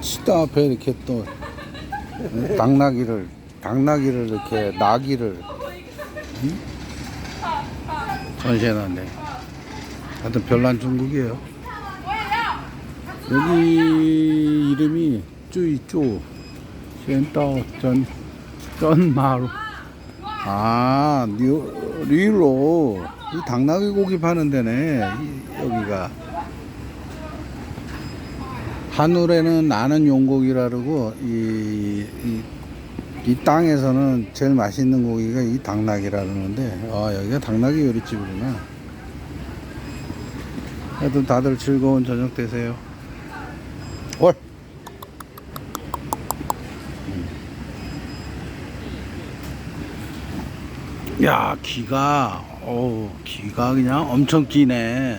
식당 앞에 이렇게 또 당나귀를 당나귀를 이렇게 나귀를 응? 전시해놨네. 하여튼 별난 중국이에요. 여기 이름이 쭈이쭈 센터 전 전마루 아 뉴, 리로 이 당나귀 고기 파는 데네 이- 여기가. 한울에는 나는 용고기라 그러고 이, 이, 이 땅에서는 제일 맛있는 고기가 이 당나귀라 그러는데 아 여기가 당나귀 요리집이구나. 하여튼 다들 즐거운 저녁 되세요. 올 야 기가 어우 기가 그냥 엄청 기네